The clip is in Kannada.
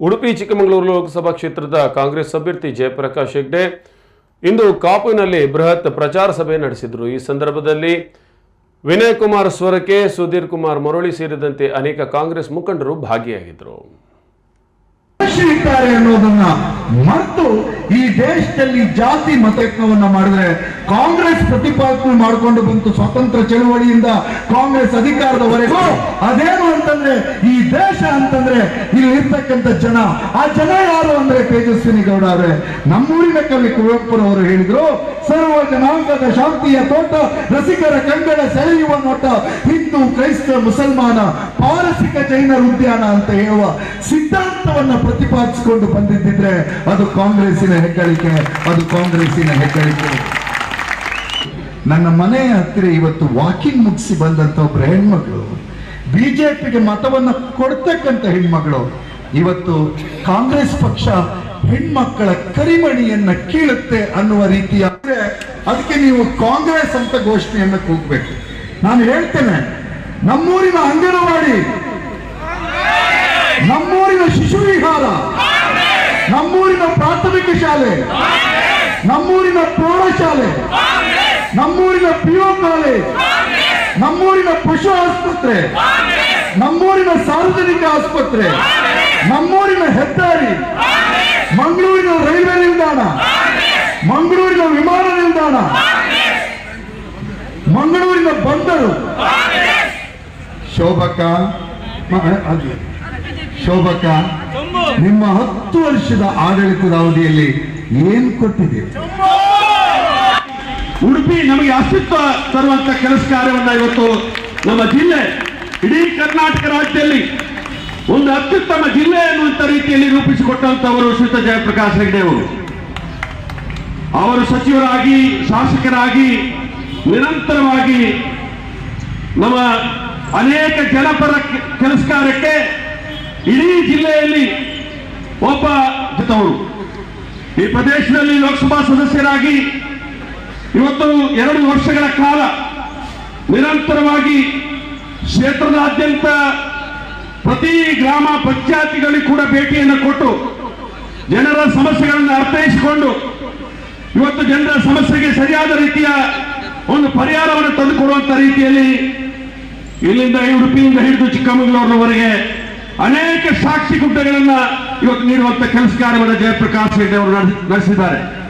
ಉಡುಪಿ, ಚಿಕ್ಕಮಗಳೂರು ಲೋಕಸಭಾ ಕ್ಷೇತ್ರದ ಕಾಂಗ್ರೆಸ್ ಅಭ್ಯರ್ಥಿ ಜಯಪ್ರಕಾಶ್ ಹೆಗ್ಡೆ ಇಂದು ಕಾಪುನಲ್ಲಿ ಬೃಹತ್ ಪ್ರಚಾರ ಸಭೆ ನಡೆಸಿದರು. ಈ ಸಂದರ್ಭದಲ್ಲಿ ವಿನಯ್ ಕುಮಾರ್ ಸ್ವರಕೆ ಸುಧೀರ್ ಕುಮಾರ್ ಮರಳಿ ಸೇರಿದಂತೆ ಅನೇಕ ಕಾಂಗ್ರೆಸ್ ಮುಖಂಡರು ಭಾಗಿಯಾಗಿದ್ದರು ಅನ್ನೋದನ್ನ ಮರೆತು ಈ ದೇಶದಲ್ಲಿ ಜಾತಿ ಮತಯತ್ನವನ್ನ ಮಾಡಿದ್ರೆ ಕಾಂಗ್ರೆಸ್ ಪ್ರತಿಪಾದನೆ ಮಾಡಿಕೊಂಡು ಬಂತು ಸ್ವಾತಂತ್ರ್ಯ ಚಳುವಳಿಯಿಂದ ಕಾಂಗ್ರೆಸ್ ಅಧಿಕಾರದವರೆಗೂ. ಅದೇನು ಅಂತಂದ್ರೆ ಈ ದೇಶ ಅಂತಂದ್ರೆ ಇಲ್ಲಿ ಇರ್ತಕ್ಕಂಥ ಜನ. ಆ ಜನ ಯಾರು ಅಂದ್ರೆ ತೇಜಸ್ವಿನಿ ಗೌಡ ಅವರೇ. ನಮ್ಮೂರಿನ ಕವಿ ಕುವೆಂಪುರವರು ಹೇಳಿದ್ರು ಸರ್ವ ಜನಾಂಗದ ಶಾಂತಿಯ ತೋಟ ರಸಿಕರ ಕಂಗಡ ಸೆಳೆಯುವ ನೋಟ ಹಿಂದೂ ಕ್ರೈಸ್ತ ಮುಸಲ್ಮಾನ ಪಾರಸಿಕ ಜೈನರ ಉದ್ಯಾನ ಅಂತ ಹೇಳುವ ಸಿದ್ಧಾಂತವನ್ನ ಪ್ರತಿಪಾದಿಸಿಕೊಂಡು ಬಂದಿದ್ದಿದ್ರೆ ಅದು ಕಾಂಗ್ರೆಸ್ಸಿನ ಹೆಗ್ಗಳಿಕೆ ಅದು ಕಾಂಗ್ರೆಸ್ಸಿನ ಹೆಗ್ಗಳಿಕೆ. ನನ್ನ ಮನೆಯ ಹತ್ತಿರ ಇವತ್ತು ವಾಕಿಂಗ್ ಮುಗಿಸಿ ಬಂದಂತ ಒಬ್ಬ ಹೆಣ್ಮಗಳು ಪಿಗೆ ಮತವನ್ನ ಕೊಡ್ತಕ್ಕಂಥ ಹೆಣ್ಮಗಳು, ಇವತ್ತು ಕಾಂಗ್ರೆಸ್ ಪಕ್ಷ ಹೆಣ್ಮಕ್ಕಳ ಕರಿಮಣಿಯನ್ನ ಕೀಳುತ್ತೆ ಅನ್ನುವ ರೀತಿಯ ಅದಕ್ಕೆ ನೀವು ಕಾಂಗ್ರೆಸ್ ಅಂತ ಘೋಷಣೆಯನ್ನ ಕೂಗ್ಬೇಕು. ನಾನು ಹೇಳ್ತೇನೆ, ನಮ್ಮೂರಿನ ಅಂಗನವಾಡಿ, ನಮ್ಮೂರಿನ ಶಿಶು ವಿಹಾರ ನಮ್ಮೂರಿನ ಪ್ರಾಥಮಿಕ ಶಾಲೆ, ನಮ್ಮೂರಿನ ಪ್ರೌಢಶಾಲೆ ನಮ್ಮೂರಿನ ಪಿಒ ಕಾಲೇಜ್ ನಮ್ಮೂರಿನ ಪಶು ಆಸ್ಪತ್ರೆ ನಮ್ಮೂರಿನ ಸಾರ್ವಜನಿಕ ಆಸ್ಪತ್ರೆ ನಮ್ಮೂರಿನ ಹೆದ್ದಾರಿ ಮಂಗಳೂರಿನ ರೈಲ್ವೆ ನಿಲ್ದಾಣ ಮಂಗಳೂರಿನ ವಿಮಾನ ನಿಲ್ದಾಣ ಮಂಗಳೂರಿನ ಬಂದರು. ಶೋಭಕ ಶೋಭಕ ನಿಮ್ಮ ಹತ್ತು ವರ್ಷದ ಆಡಳಿತದ ಅವಧಿಯಲ್ಲಿ ಏನ್ ಕೊಟ್ಟಿದ್ದೀರಿ? ಉಡುಪಿ ನಮಗೆ ಅಸ್ತಿತ್ವ ತರುವಂತ ಕೆಲಸ ಕಾರ್ಯವನ್ನ ಇವತ್ತು ನಮ್ಮ ಜಿಲ್ಲೆ, ಇಡೀ ಕರ್ನಾಟಕ ರಾಜ್ಯದಲ್ಲಿ ಒಂದು ಅತ್ಯುತ್ತಮ ಜಿಲ್ಲೆ ಅನ್ನುವಂತ ರೀತಿಯಲ್ಲಿ ರೂಪಿಸಿಕೊಟ್ಟಂತವರು ಶ್ರೀತ ಜಯಪ್ರಕಾಶ್ ಹೆಗ್ಡೆ ಅವರು. ಅವರು ಸಚಿವರಾಗಿ, ಶಾಸಕರಾಗಿ, ನಿರಂತರವಾಗಿ ನಮ್ಮ ಅನೇಕ ಜನಪರ ಕೆಲಸ ಕಾರ್ಯಕ್ಕೆ ಇಡೀ ಜಿಲ್ಲೆಯಲ್ಲಿ ಒಬ್ಬ ಜಿತವರು ಈ ಪ್ರದೇಶದಲ್ಲಿ ಲೋಕಸಭಾ ಸದಸ್ಯರಾಗಿ ಇವತ್ತು ಎರಡು ವರ್ಷಗಳ ಕಾಲ ನಿರಂತರವಾಗಿ ಕ್ಷೇತ್ರದಾದ್ಯಂತ ಪ್ರತಿ ಗ್ರಾಮ ಪಂಚಾಯತಿಗಳಿಗೆ ಕೂಡ ಭೇಟಿಯನ್ನು ಕೊಟ್ಟು ಜನರ ಸಮಸ್ಯೆಗಳನ್ನು ಅರ್ಥೈಸಿಕೊಂಡು ಇವತ್ತು ಜನರ ಸಮಸ್ಯೆಗೆ ಸರಿಯಾದ ರೀತಿಯ ಒಂದು ಪರಿಹಾರವನ್ನು ತಂದುಕೊಡುವಂತ ರೀತಿಯಲ್ಲಿ ಇಲ್ಲಿಂದ ಉಡುಪಿಯಿಂದ ಹಿಡಿದು ಚಿಕ್ಕಮಗಳೂರಿನವರೆಗೆ ಅನೇಕ ಸಾಕ್ಷಿ ಗುಡ್ಡಗಳನ್ನು ಇವತ್ತು ನೀಡುವಂತ ಕೆಲಸ ಕಾರ್ಯವನ್ನು ಜಯಪ್ರಕಾಶ್ ರೆಡ್ಡಿ ಅವರು ನಡೆಸಿದ್ದಾರೆ.